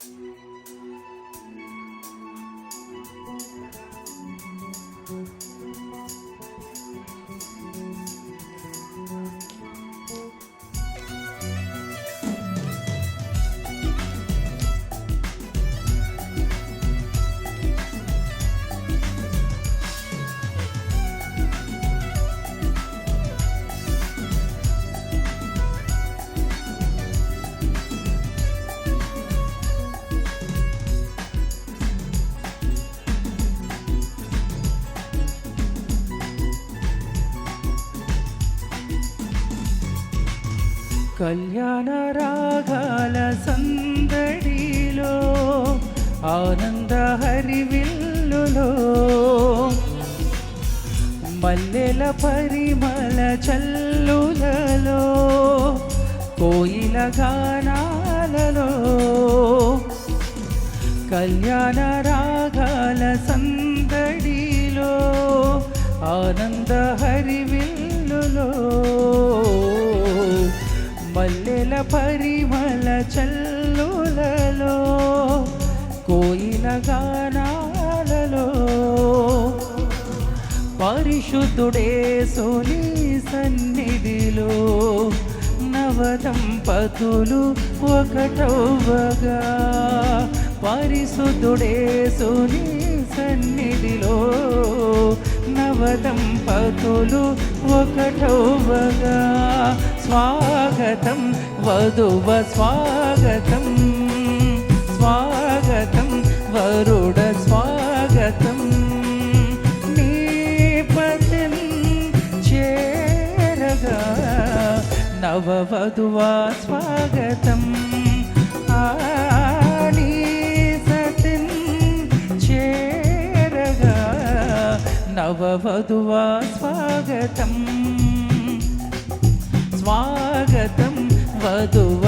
Música కళ్యాణ రాగాల సందడిలో ఆనంద హరివిల్లులో మల్లెల పరిమళ చల్లులలో కోయిల గానాలలో కళ్యాణ రాగాల సందడిలో ఆనంద హరివిల్లులో. పల్లెల పరిమళ చల్లులలో కోయిల గానాలలో. పరిశుద్ధుడే సోని సన్నిధిలో నవదంపతులు ఒకటవ్వగా. పరిశుద్ధుడే సోని సన్నిధిలో నవదంపతులు ఒకటవ్వగా. స్వాగతం వధువ స్వాగతం. స్వాగతం వరుడ స్వాగతం. నీ పతిం చేరగా నవవధువా స్వాగతం. ఆ నీ సతిం వధువ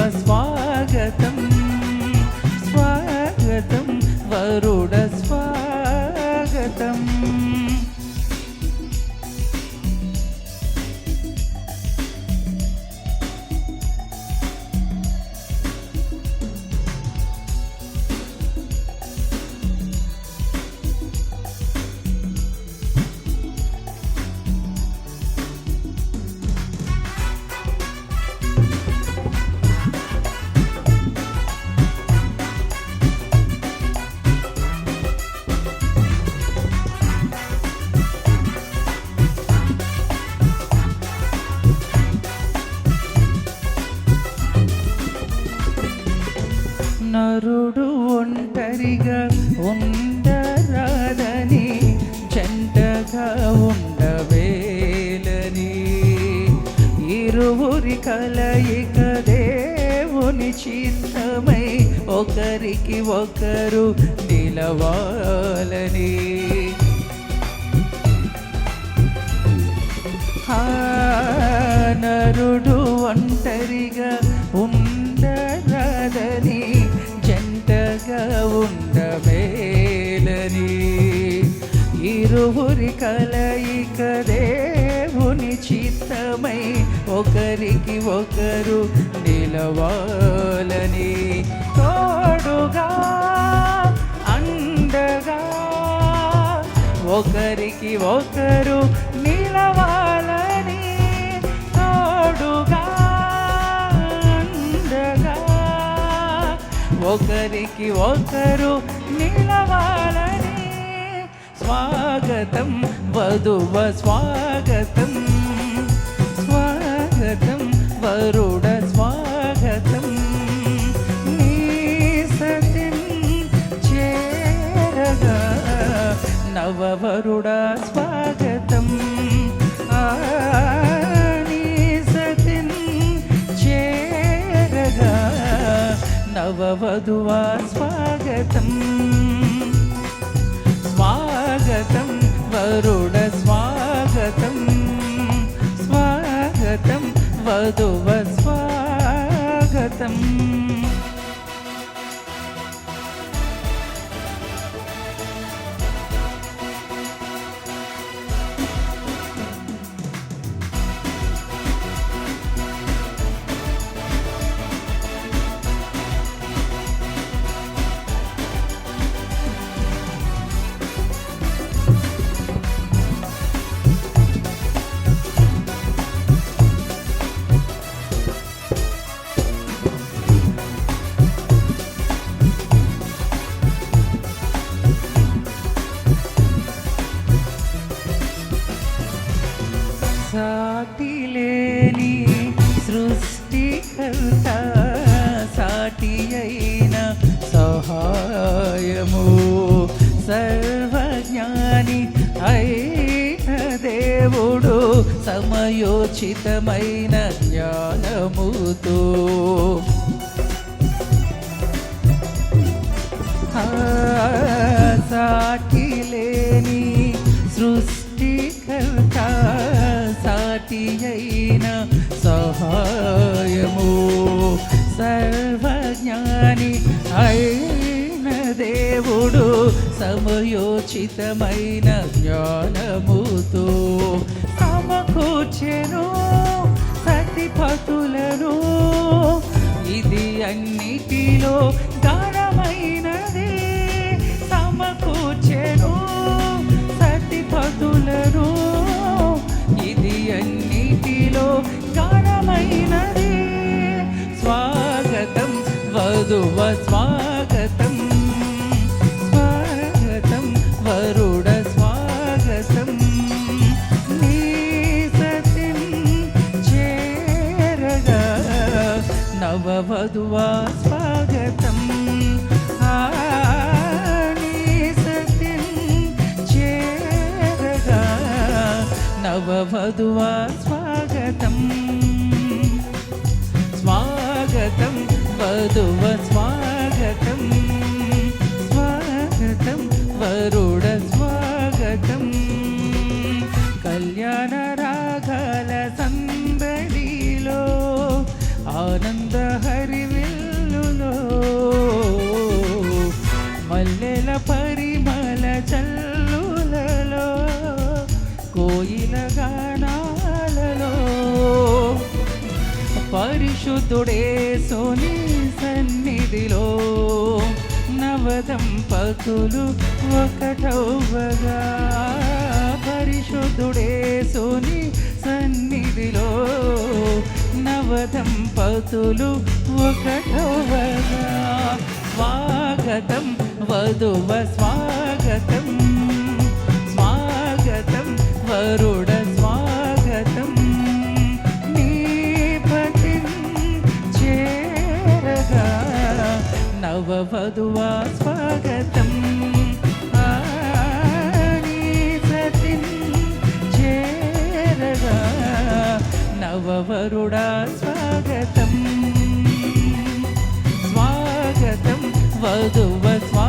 కుమారుడు ఒంటరిగా ఉండరాదని జంటగా ఉండవేలని ఇరువురి కలయిక దేవుని చిత్తమై ఒకరికి ఒకరు నిలవాలని. ఆ నరుడు ఒంటరిగా ఒకరికి ఒకరు నిలవాలని తోడుగా అండగా ఒకరికి ఒకరు నిలవాలని తోడుగా అండగా ఒకరికి ఒకరు నిలవాలని స్వాగతం వధువ స్వాగతం. వరుడ స్వాగతం నీ సతిం చేరగా నవవరుడ స్వాగతం ఆ నీ సతిం చేరగా నవవధువా స్వాగతం స్వాగతం వరుడ स्वागतम् సాటి లేని సృష్టికర్త సాటి అయిన సహాయము సర్వజ్ఞాని అయిన దేవుడు సమయోచితమైన జ్ఞానముతో. సాటి లేని సృష్టికర్త సాటి అయిన సహాయము సర్వజ్ఞాని అయిన దేవుడు సమయోచితమైన జ్ఞానముతో సమకూర్చెను సతిపతులను ఇది అన్నిటిలో వధువ స్వాగతం. స్వాగతం వరుడ స్వాగతం. నీ సతిం చేరగా నవవధువా స్వాగతం. ఆ, నీ సతిం చేరగా నవవధువా వధువ పరిశుద్ధుడే సోని సన్నిధిలో నవదంపతులు ఒకటవ్వగా. పరిశుద్ధుడే సోని సన్నిధిలో నవదంపతులు ఒకటవ్వగా. స్వాగతం వధువ స్వాగతం. స్వాగతం వరుడ నవవధువా స్వాగతం. ఆ, నీ సతిం చేరగా నవవరుడా స్వాగతం. స్వాగతం వధువ స్వాగతం